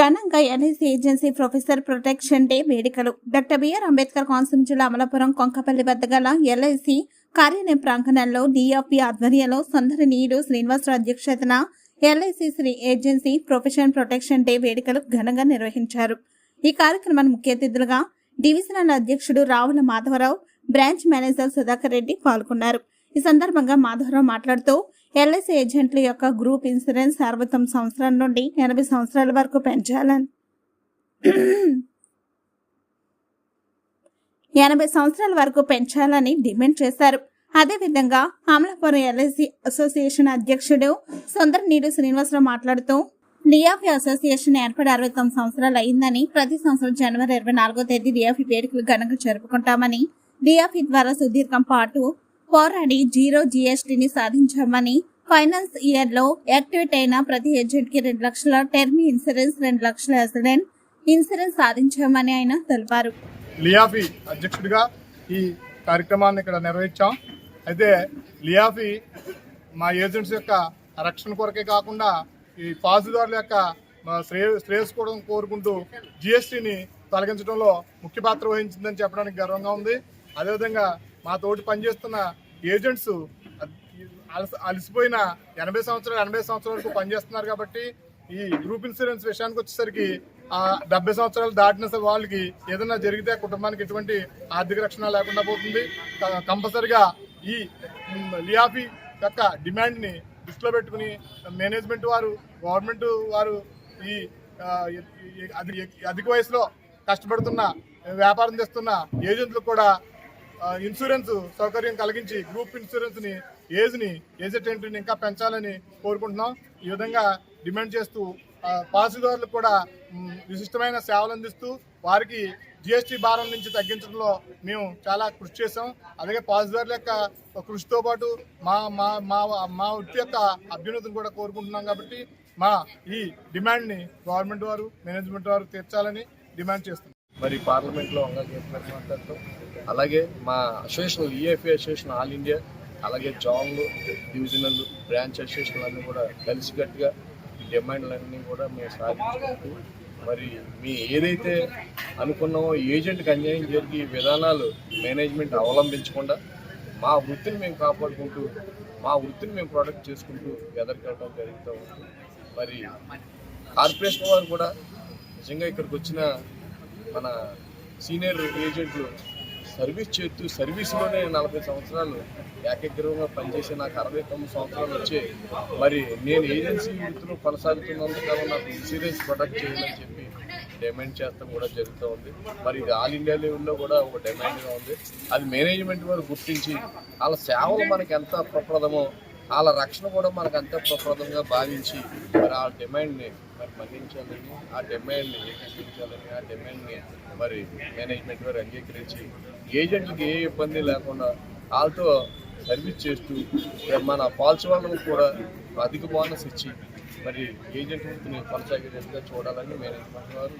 ఘనంగా NIC agency professor protection day వేడుకలు. Doctor BR Ambedkar Konaseema జిల్లా అమలాపురం కొంకపల్లి వద్ద గల ఎల్ఐసి కార్యాలయం ప్రాంగణంలో డిఆర్పి ఆధ్వర్యంలో సుందర నీడు శ్రీనివాసరావు అధ్యక్షతన LIC Sri agency profession protection day వేడుకలు ఘనంగా నిర్వహించారు. ఈ కార్యక్రమాన్ని ముఖ్య అతిథులుగా డివిజనల్ అధ్యక్షుడు రావుల మాధవరావు బ్రాంచ్ మేనేజర్ సుధాకర్ రెడ్డి పాల్గొన్నారు. ఈ సందర్భంగా మాధవరావు మాట్లాడుతూ ఎల్ఐసి ఏజెంట్ల యొక్క గ్రూప్ ఇన్సూరెన్స్ అరవై తొమ్మిది సంవత్సరాల నుండి ఎనభై సంవత్సరాల వరకు పెంచాలని. ఎనభై సంవత్సరాల వరకు పెంచాలని డిమాండ్ చేశారు. అదేవిధంగా అమలాపురం ఎల్ఐసి అసోసియేషన్ అధ్యక్షుడు సుందర నీడు శ్రీనివాసరావు మాట్లాడుతూ డిఎఫ్ఈ అసోసియేషన్ ఏర్పడి అరవై తొమ్మిది సంవత్సరాలు అయిందని ప్రతి సంవత్సరం జనవరి ఇరవై నాలుగో తేదీ డిఎఫ్ఈ వేడుకలు ఘనంగా జరుపుకుంటామని డిఎఫ్ఈ ద్వారా సుదీర్ఘం పాటు పోరాడి జీరో జీఎస్టీని సాధించామని ఫైనాన్స్ ఇయర్లో యాక్టివేట్ అయిన ప్రతి ఏజెంట్కి రెండు లక్షల టర్మ్ ఇన్సూరెన్స్ రెండు లక్షల యాక్సిడెంట్ ఇన్సూరెన్స్ సాధించామని ఆయన తెలిపారు. లియాఫీ అధ్యక్షుడిగా ఈ కార్యక్రమాన్ని ఇక్కడ నిర్వహించాం. అయితే లియాఫీ మా ఏజెంట్స్ యొక్క రక్షణ కొరకే కాకుండా ఈ పాసుదారుల యొక్క మా శ్రేయ శ్రేయస్కోవడం కోరుకుంటూ జిఎస్టీని తొలగించడంలో ముఖ్య పాత్ర వహించిందని చెప్పడానికి గర్వంగా ఉంది. అదేవిధంగా మా తోటి పనిచేస్తున్న ఏజెంట్స్ అలసి అలసిపోయిన ఎనభై సంవత్సరాలు ఎనభై సంవత్సరాల వరకు పనిచేస్తున్నారు కాబట్టి ఈ గ్రూప్ ఇన్సూరెన్స్ విషయానికి వచ్చేసరికి ఆ డెబ్బై సంవత్సరాలు దాటిన వాళ్ళకి ఏదైనా జరిగితే కుటుంబానికి ఎటువంటి ఆర్థిక రక్షణ లేకుండా పోతుంది. కంపల్సరిగా ఈ లియాఫీ యొక్క డిమాండ్ని దృష్టిలో పెట్టుకుని మేనేజ్మెంట్ వారు గవర్నమెంట్ వారు ఈ అధిక వయసులో కష్టపడుతున్న వ్యాపారం చేస్తున్న ఏజెంట్లకు కూడా ఇన్సూరెన్స్ సౌకర్యం కలిగించి గ్రూప్ ఇన్సూరెన్స్ని ఏజ్ని ఏజ్ ఇంకా పెంచాలని కోరుకుంటున్నాం. ఈ విధంగా డిమాండ్ చేస్తూ పాలసీదారులకు కూడా విశిష్టమైన సేవలు అందిస్తూ వారికి జిఎస్టీ భారం నుంచి తగ్గించడంలో మేము చాలా కృషి చేసాం అలాగే పాలసీదారుల యొక్క కృషితో పాటు మా మా మా మా వృత్తి యొక్క అభ్యున్నతిని కూడా కోరుకుంటున్నాం కాబట్టి మా ఈ డిమాండ్ని గవర్నమెంట్ వారు మేనేజ్మెంట్ వారు తీర్చాలని డిమాండ్ చేస్తున్నాం. మరి పార్లమెంట్లో అంగీకరించిన అలాగే మా association EFA association all India అలాగే జోన్లు డివిజనల్ బ్రాంచ్ అసోసియేషన్లన్నీ కూడా కలిసికట్టుగా డిమాండ్లన్నీ కూడా మేము సాధించుకుంటూ మరి మీ ఏదైతే అనుకున్నామో ఏజెంట్కి అన్యాయం జరిగి విధానాలు మేనేజ్మెంట్ అవలంబించకుండా మా వృత్తిని మేము కాపాడుకుంటూ మా వృత్తిని మేము ప్రొడక్ట్ చేసుకుంటూ ఎదరికెళ్ళడం జరుగుతూ ఉంది. మరి కార్పొరేషన్ వారు కూడా నిజంగా ఇక్కడికి వచ్చిన మన సీనియర్ ఏజెంట్లు సర్వీస్ చేస్తూ సర్వీస్లోనే నలభై సంవత్సరాలు ఏకగ్రీవంగా పనిచేసి నాకు అరవై తొమ్మిది సంవత్సరాలు వచ్చే మరి నేను ఏజెన్సీ వృత్తిలో కొనసాగుతున్నందుకు నాకు ఇన్సూరెన్స్ ప్రొడక్ట్ చేయాలని చెప్పి డిమాండ్ చేస్తాం కూడా జరుగుతూ ఉంది. మరి ఇది ఆల్ ఇండియా లెవెల్లో కూడా ఒక డిమాండ్గా ఉంది. అది మేనేజ్మెంట్ వారు గుర్తించి వాళ్ళ సేవలు మనకి ఎంత ప్రప్రదమో వాళ్ళ రక్షణ కూడా మనకు అంత ప్రప్రదంగా భావించి మరి ఆ డిమాండ్ని మరి మన్నించాలని ఆ డిమాండ్ని ఏకీకరించాలని ఆ డిమాండ్ని మరి మేనేజ్మెంట్ వారు అంగీకరించి ఏజెంట్లకు ఏ ఇబ్బంది లేకుండా వాళ్ళతో సర్వీస్ చేస్తూ మన పాలసీ వాళ్ళకు కూడా అధిక బోనస్ ఇచ్చి మరి ఏజెంట్ వృత్తిని కొనసాగేటట్టుగా చూడాలని మేనేజ్మెంట్ వారు